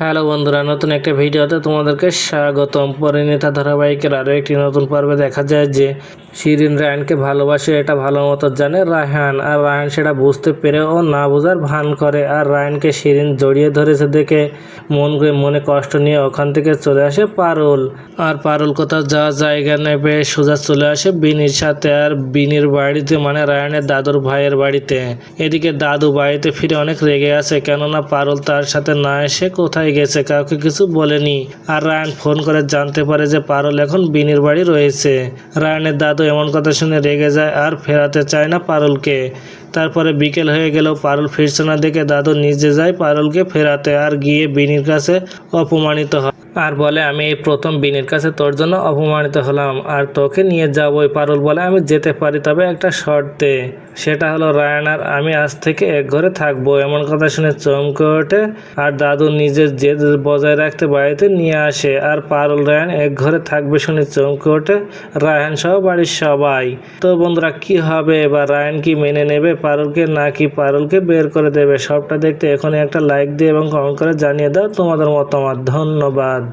Hello বন্ধুরা, নতুন একটা ভিডিওতে তোমাদেরকে স্বাগতম। পরিণীতা ধারাবাহিকের আরও একটি নতুন পর্বে দেখা যায় যে শিরিন রায়নকে ভালোবাসে, এটা ভালো মতো জানে রায়হান। আর রায়হান সেটা বুঝতে পেরে ও না বোঝার ভান করে। আর রায়নকে শিরিন জড়িয়ে ধরেছে দেখে মন মনে কষ্ট নিয়ে ওখান থেকে চলে আসে পারুল। আর পারুল কোথাও যাওয়ার জায়গা নেবে সোজা চলে আসে বিনির সাথে আর বিনির বাড়িতে মানে রায়নের দাদুর ভাইয়ের বাড়িতে। এদিকে দাদু বাড়িতে ফিরে অনেক রেগে আছে, কেননা পারুল তার সাথে না এসে কোথায় গেছে, কাউকে কিছু বলেনি। আর রায়ন ফোন করে জানতে পারে যে পারল এখন বিনির বাড়ি রয়েছে। রায়নের দাদু এমন কথা শুনে রেগে যায় আর ফেরাতে চায় না পারলকে। তারপরে বিকেল হয়ে গেলেও পারুল ফিরছে না দেখে দাদু নিজে যায় পারলকে ফেরাতে আর গিয়ে বিনির কাছে অপমানিত হয়। আর বলে, আমি এই প্রথম বিনির কাছে তোর জন্য অপমানিত হলাম, আর তোকে নিয়ে যাবই পারুল বলে আমি যেতে পারি। তবে একটা শর্তে, সেটা হলো, রায়ান আর আমি আজ থেকে এক ঘরে থাকব। এমন কথা শুনে চমকে ওঠে, আর দাদু নিজের জেদ বজায় রাখতে বাড়িতে নিয়ে আসে, আর পারুল, রায়ান এক ঘরে থাকবে শুনে চমকে ওঠে রায়হান সহ বাড়ির সবাই। তো বন্ধুরা, কি হবে? এবার রায়ান কি মেনে নেবে? পারুলকে নাকি পারুলকে বের করে দেবে? সবটা দেখতে এখনই একটা লাইক দিয়ে এবং কমেন্ট করে জানিয়ে দাও তোমাদের মতামত। ধন্যবাদ।